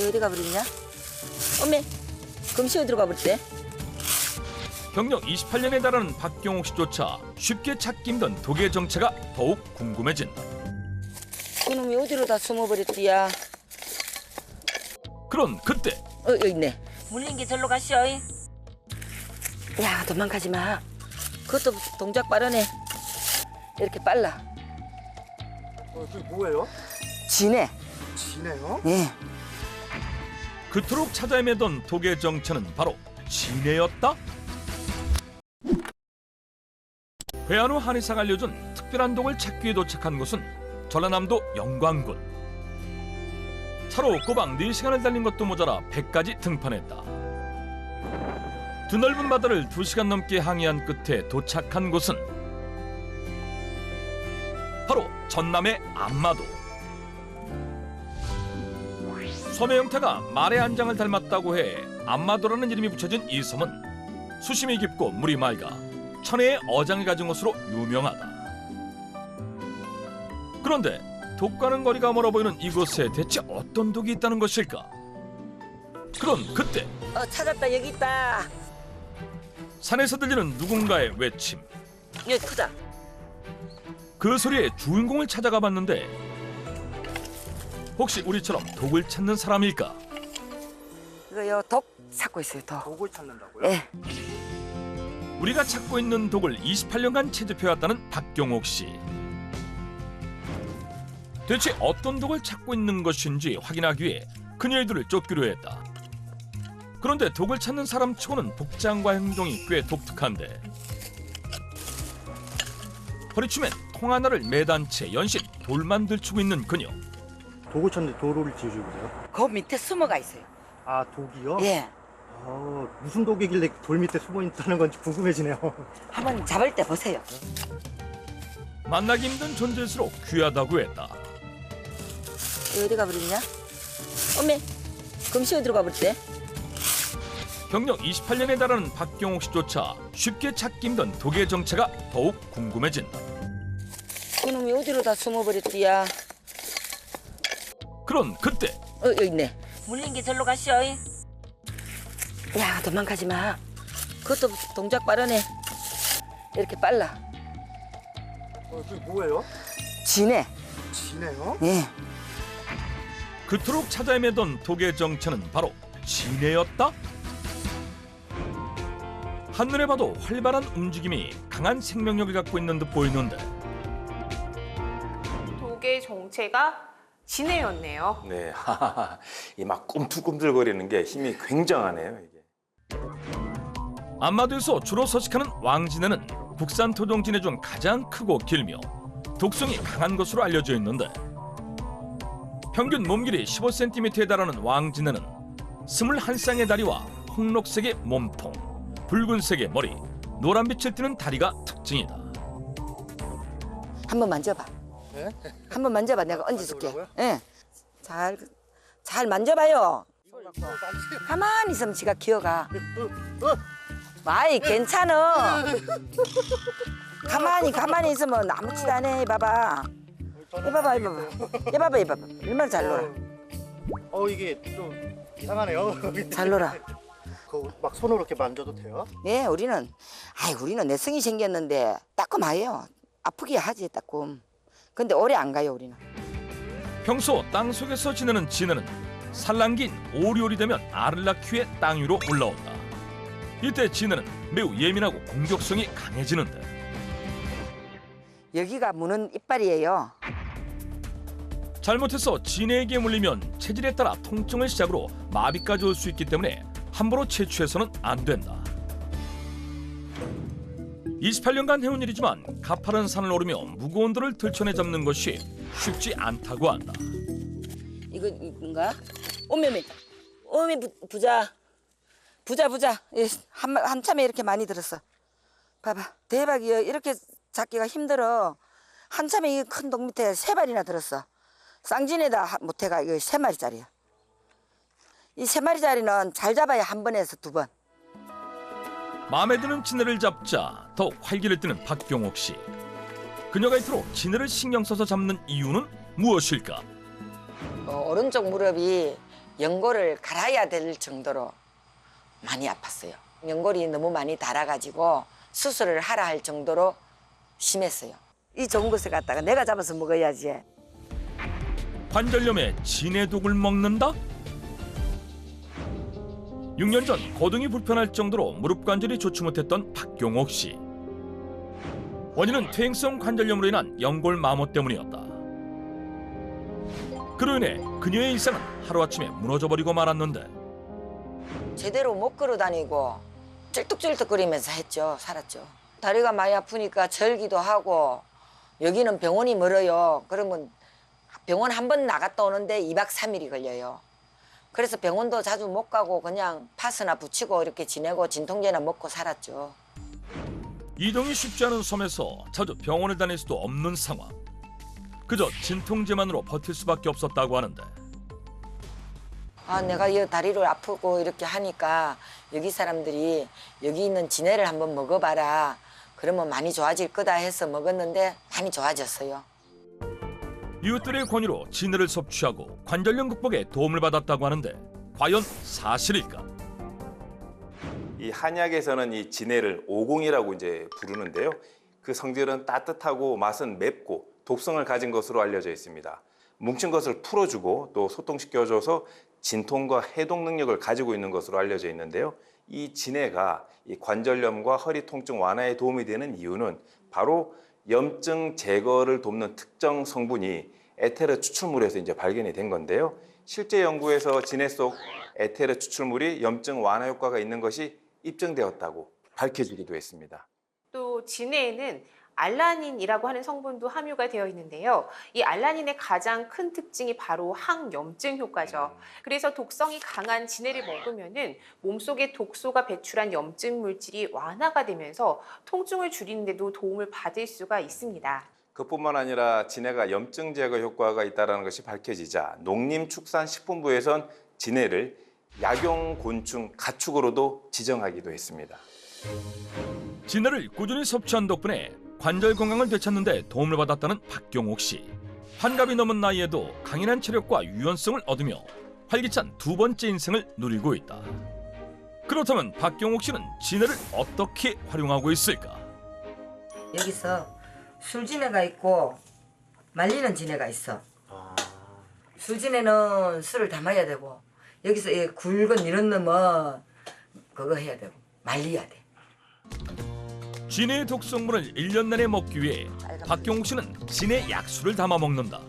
어디 가버렸냐? 어메, 금시 어디로 가버렸대? 경력 28년에 달하는 박경옥 씨조차 쉽게 찾기 힘든 독의 정체가 더욱 궁금해진다. 그놈이 어디로 다 숨어버렸디야? 그런 그때 어, 여기 있네. 물린 게 절로 가시오. 야, 도망가지 마. 그것도 동작 빠르네. 이렇게 빨라. 어, 그게 뭐예요? 지네. 지네요? 예. 그토록 찾아 헤매던 독의 정체는 바로 진해였다. 회한후 한의사가 알려준 특별한 독을 찾기 위해 도착한 곳은 전라남도 영광군. 차로 꼬박 4시간을 달린 것도 모자라 배까지 등판했다. 드넓은 바다를 2시간 넘게 항해한 끝에 도착한 곳은 바로 전남의 안마도. 섬의 형태가 말의 안장을 닮았다고 해 안마도라는 이름이 붙여진 이 섬은 수심이 깊고 물이 맑아 천혜의 어장을 가진 곳으로 유명하다. 그런데 독과는 거리가 멀어 보이는 이곳에 대체 어떤 독이 있다는 것일까? 그런 그때 어, 찾았다. 여기 있다. 산에서 들리는 누군가의 외침. 여기 크다. 그 소리의 주인공을 찾아가 봤는데 혹시 우리처럼 독을 찾는 사람일까? 이거요, 독 찾고 있어요, 독. 독을 찾는다고요? 예. 우리가 찾고 있는 독을 28년간 채집해왔다는 박경옥 씨. 대체 어떤 독을 찾고 있는 것인지 확인하기 위해 그녀들을 쫓기로 했다. 그런데 독을 찾는 사람 치고는 복장과 행동이 꽤 독특한데 허리춤엔 통 하나를 매단 채 연신 돌만 들추고 있는 그녀. 독을 찾는데 도로를 지으시고요? 그 밑에 숨어가 있어요. 아 독이요? 예. 아, 무슨 독이길래 돌 밑에 숨어 있다는 건지 궁금해지네요. 한번 잡을 때 보세요. 만나기 힘든 존재일수록 귀하다고 했다. 어디 가버렸냐? 어메, 금시 어디로 가버렸대? 경력 28년에 달하는 박경옥 씨조차 쉽게 찾기 힘든 독의 정체가 더욱 궁금해진다. 그놈이 어디로 다 숨어버렸디야? 그런 그때 어, 여기 있네. 물린 게 절로 가시오. 야, 도망가지 마. 그것도 동작 빠르네. 이렇게 빨라. 어, 그게 뭐예요? 지네. 지네요? 예. 그토록 찾아 헤매던 독의 정체는 바로 진해였다. 한눈에 봐도 활발한 움직임이 강한 생명력을 갖고 있는 듯 보이는데 독의 정체가 진해였네요. 네, 이 막 꿈틀꿈틀거리는 게 힘이 굉장하네요. 이게. 안마도에서 주로 서식하는 왕진해는 국산 토종 진해 중 가장 크고 길며 독성이 강한 것으로 알려져 있는데 평균 몸길이 15cm에 달하는 왕진해는 21쌍의 다리와 홍록색의 몸통, 붉은색의 머리, 노란빛을 띠는 다리가 특징이다. 한번 만져봐. 네? 한번 만져봐. 내가 얹어줄게. 만져보라고요? 예. 잘, 잘 만져봐요. 가만히 있으면 지가 기어가. 아이, 괜찮아. 가만히, 가만히 있으면 아무치도 안 해. 봐봐. 해봐봐, 해봐봐. 해봐봐, 해봐봐. 얼마나 잘 놀아. 어 이게 좀 이상하네요. 잘 놀아. 그막 손으로 이렇게 만져도 돼요? 예, 우리는, 아이, 우리는 내성이 생겼는데 따끔해요. 아프게 하지, 따끔. 근데 오래 안 가요, 우리는. 평소 땅 속에서 지내는 진해는 산란기인 오리오리 되면 알을 낳기 위해 땅 위로 올라온다. 이때 진해는 매우 예민하고 공격성이 강해지는데 여기가 무는 이빨이에요. 잘못해서 진해에게 물리면 체질에 따라 통증을 시작으로 마비까지 올 수 있기 때문에 함부로 채취해서는 안 된다. 28년간 해온 일이지만 가파른 산을 오르며 무거운 돌을 들쳐내 잡는 것이 쉽지 않다고 한다. 이거 이건가? 오메메, 오메 부, 부자, 부자 부자. 예, 한 한참에 이렇게 많이 들었어. 봐봐, 대박이야. 이렇게 잡기가 힘들어. 한참에 이 큰 독 밑에 세 발이나 들었어. 쌍진에다 하- 못해가 이거 세 마리짜리야. 이 세 마리짜리는 잘 잡아야 한 번에서 두 번. 마음에 드는 진해를 잡자 더욱 활기를 띠는 박경옥 씨. 그녀가 이토록 진해를 신경 써서 잡는 이유는 무엇일까? 어, 오른쪽 무릎이 연골을 갈아야 될 정도로 많이 아팠어요. 연골이 너무 많이 닳아가지고 수술을 하라 할 정도로 심했어요. 이 좋은 것을 갖다가 내가 잡아서 먹어야지. 관절염에 진해독을 먹는다? 6년 전 거동이 불편할 정도로 무릎 관절이 좋지 못했던 박경옥 씨. 원인은 퇴행성 관절염으로 인한 연골 마모 때문이었다. 그로 인해 그녀의 일상은 하루아침에 무너져 버리고 말았는데 제대로 못 걸어 다니고 쩔뚝쩔뚝거리면서 했죠. 살았죠. 다리가 많이 아프니까 절기도 하고 여기는 병원이 멀어요. 그러면 병원 한 번 나갔다 오는데 2박 3일이 걸려요. 그래서 병원도 자주 못 가고 그냥 파스나 붙이고 이렇게 지내고 진통제나 먹고 살았죠. 이동이 쉽지 않은 섬에서 자주 병원을 다닐 수도 없는 상황. 그저 진통제만으로 버틸 수밖에 없었다고 하는데 아, 내가 이 다리를 아프고 이렇게 하니까 여기 사람들이 여기 있는 진해를 한번 먹어봐라. 그러면 많이 좋아질 거다 해서 먹었는데 많이 좋아졌어요. 이웃들의 권유로 진해를 섭취하고 관절염 극복에 도움을 받았다고 하는데 과연 사실일까? 이 한약에서는 이 진해를 오공이라고 이제 부르는데요. 그 성질은 따뜻하고 맛은 맵고 독성을 가진 것으로 알려져 있습니다. 뭉친 것을 풀어주고 또 소통시켜줘서 진통과 해독 능력을 가지고 있는 것으로 알려져 있는데요. 이 진해가 이 관절염과 허리 통증 완화에 도움이 되는 이유는 바로 염증 제거를 돕는 특정 성분이 에테르 추출물에서 이제 발견이 된 건데요. 실제 연구에서 진해 속 에테르 추출물이 염증 완화 효과가 있는 것이 입증되었다고 밝혀지기도 했습니다. 또 진해에는 알라닌이라고 하는 성분도 함유가 되어 있는데요. 이 알라닌의 가장 큰 특징이 바로 항염증 효과죠. 그래서 독성이 강한 진해를 먹으면은 몸속에 독소가 배출한 염증 물질이 완화가 되면서 통증을 줄이는데도 도움을 받을 수가 있습니다. 그뿐만 아니라 진해가 염증 제거 효과가 있다는 것이 밝혀지자 농림축산식품부에선 진해를 약용곤충 가축으로도 지정하기도 했습니다. 진해를 꾸준히 섭취한 덕분에 관절 건강을 되찾는 데 도움을 받았다는 박경옥 씨. 환갑이 넘은 나이에도 강인한 체력과 유연성을 얻으며 활기찬 두 번째 인생을 누리고 있다. 그렇다면 박경옥 씨는 진해를 어떻게 활용하고 있을까? 여기서 술진해가 있고 말리는 진해가 있어. 술진해는 술을 담아야 되고 여기서 이 굵은 이런 놈은 그거 해야 되고 말려야 돼. 진해의 독성물을 1년 내내 먹기 위해 박경옥 씨는 진해 약수를 담아 먹는다.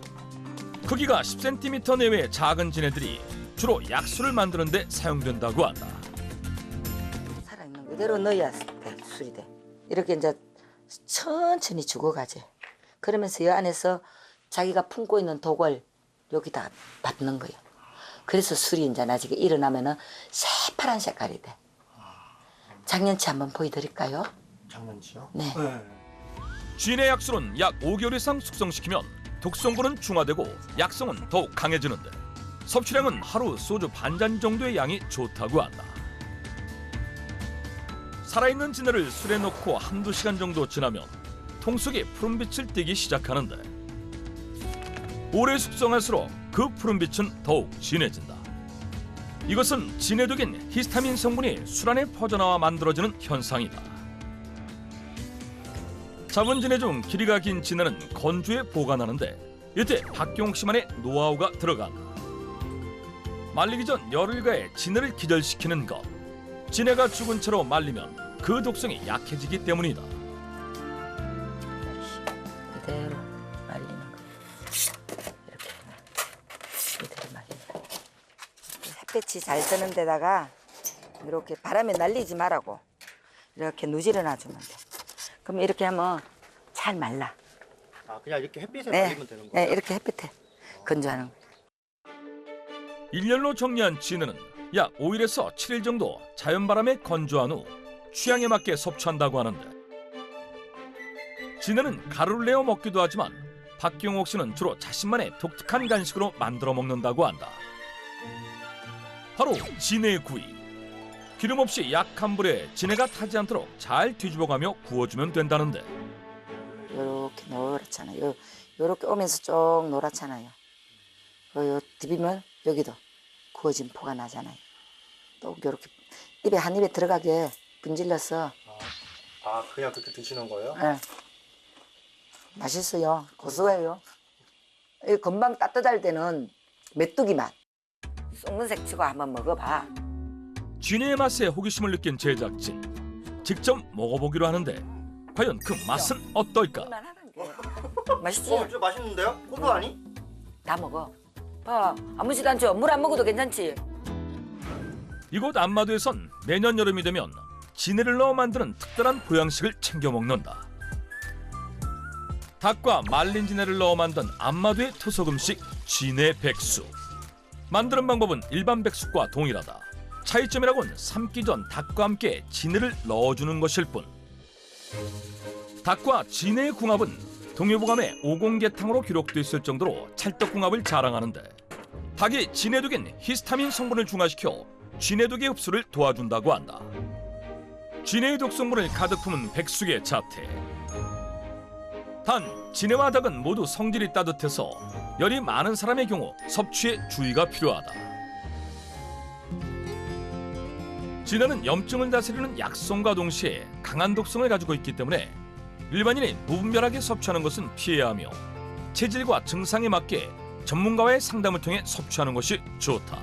크기가 10cm 내외의 작은 진해들이 주로 약수를 만드는 데 사용된다고 한다. 살아있는 그대로 넣어야 돼, 술이 돼. 이렇게 이제 천천히 죽어가지. 그러면서 이 안에서 자기가 품고 있는 독을 여기다 받는 거예요. 그래서 술이 이제 나중에 일어나면은 새파란 색깔이 돼. 작년치 한번 보여드릴까요? 장난치요? 네. 진해 약수는 약 5개월 이상 숙성시키면 독성분은 중화되고 약성은 더욱 강해지는데 섭취량은 하루 소주 반 잔 정도의 양이 좋다고 한다. 살아있는 진해를 술에 넣고 한두 시간 정도 지나면 통 속에 푸른빛을 띠기 시작하는데 오래 숙성할수록 그 푸른빛은 더욱 진해진다. 이것은 진해독인 히스타민 성분이 술 안에 퍼져나와 만들어지는 현상이다. 잡은 진해 중 길이가 긴 진해는 건조에 보관하는데 이때 박경옥 씨만의 노하우가 들어간다. 말리기 전 열을 가해 진해를 기절시키는 것. 진해가 죽은 채로 말리면 그 독성이 약해지기 때문이다. 그대로 말리는 거. 이렇게 이대로 말리는 거. 햇볕이 잘 드는 데다가 이렇게 바람에 날리지 말라고 이렇게 누지를 놔주면 돼. 그럼 이렇게 하면 잘 말라. 아 그냥 이렇게 햇빛에 네, 말리면 되는 네 거예요? 이렇게 햇빛에 건조하는 거. 일렬로 정리한 진해는 약 5일에서 7일 정도 자연바람에 건조한 후 취향에 맞게 섭취한다고 하는데 진해는 가루를 내어 먹기도 하지만 박경옥 씨는 주로 자신만의 독특한 간식으로 만들어 먹는다고 한다. 바로 진해 구이. 기름 없이 약한 불에 진해가 타지 않도록 잘 뒤집어가며 구워주면 된다는데 요렇게 노랗잖아요. 요, 요렇게 오면서 쭉 노랗잖아요. 요, 요 디비면 여기도 구워진 포가 나잖아요. 또 이렇게 입에 한 입에 들어가게 분질러서 아 그냥 그렇게 드시는 거예요? 예. 맛있어요. 고소해요. 이 금방 따뜻할 때는 메뚜기 맛. 쑥문색 치고 한번 먹어봐. 진해의 맛에 호기심을 느낀 제작진. 직접 먹어보기로 하는데 과연 그 맛은 어떨까? 맛있지? 어, 진짜 맛있는데요? 고소하니? 다 먹어. 봐, 아무지도 않죠. 물 안 먹어도 괜찮지. 이곳 안마도에선 매년 여름이 되면 진해를 넣어 만드는 특별한 보양식을 챙겨 먹는다. 닭과 말린 진해를 넣어 만든 안마도의 토속 음식 진해 백숙. 만드는 방법은 일반 백숙과 동일하다. 차이점이라곤 삶기 전 닭과 함께 진해를 넣어주는 것일 뿐. 닭과 진해의 궁합은 동요보감의 오공계탕으로 기록돼 있을 정도로 찰떡궁합을 자랑하는데 닭이 진해독인 히스타민 성분을 중화시켜 진해독의 흡수를 도와준다고 한다. 진해의 독성분을 가득 품은 백숙의 자태. 단 진해와 닭은 모두 성질이 따뜻해서 열이 많은 사람의 경우 섭취에 주의가 필요하다. 진해는 염증을 다스리는 약성과 동시에 강한 독성을 가지고 있기 때문에 일반인이 무분별하게 섭취하는 것은 피해야 하며 체질과 증상에 맞게 전문가와의 상담을 통해 섭취하는 것이 좋다.